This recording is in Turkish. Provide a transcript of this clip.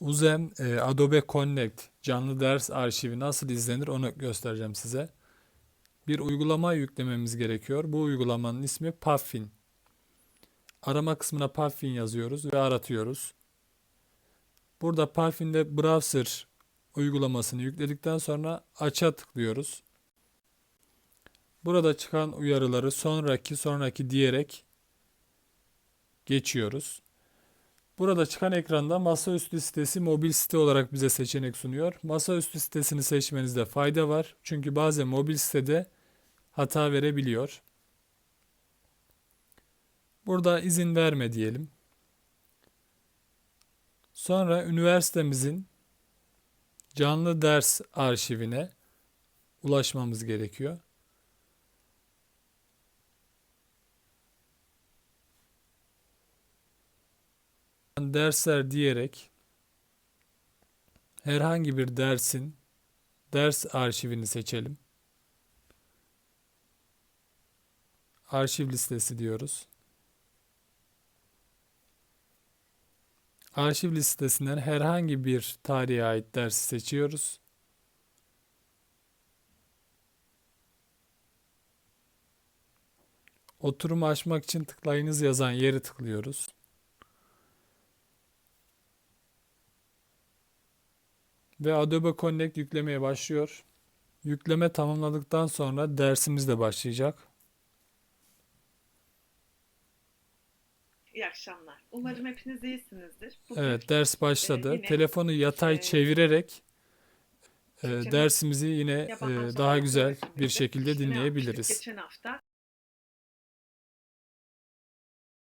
Uzem e, Adobe Connect canlı ders arşivi nasıl izlenir onu göstereceğim size. Bir uygulama yüklememiz gerekiyor. Bu uygulamanın ismi Puffin. Arama kısmına Puffin yazıyoruz ve aratıyoruz. Burada Puffin'de browser uygulamasını yükledikten sonra aç'a tıklıyoruz. Burada çıkan uyarıları sonraki sonraki diyerek geçiyoruz. Burada çıkan ekranda masaüstü sitesi mobil site olarak bize seçenek sunuyor. Masaüstü sitesini seçmenizde fayda var. Çünkü bazen mobil sitede hata verebiliyor. Burada izin verme diyelim. Sonra üniversitemizin canlı ders arşivine ulaşmamız gerekiyor. Dersler diyerek herhangi bir dersin ders arşivini seçelim. Arşiv listesi diyoruz. Arşiv listesinden herhangi bir tarihe ait dersi seçiyoruz. Oturumu açmak için tıklayınız yazan yeri tıklıyoruz. Ve Adobe Connect yüklemeye başlıyor. Yükleme tamamladıktan sonra dersimiz de başlayacak. İyi akşamlar. Umarım hepiniz iyisinizdir. Bugün Evet, ders başladı. yine, Telefonu yatay e, çevirerek e, dersimizi yine e, daha güzel bir şekilde dinleyebiliriz. Geçen hafta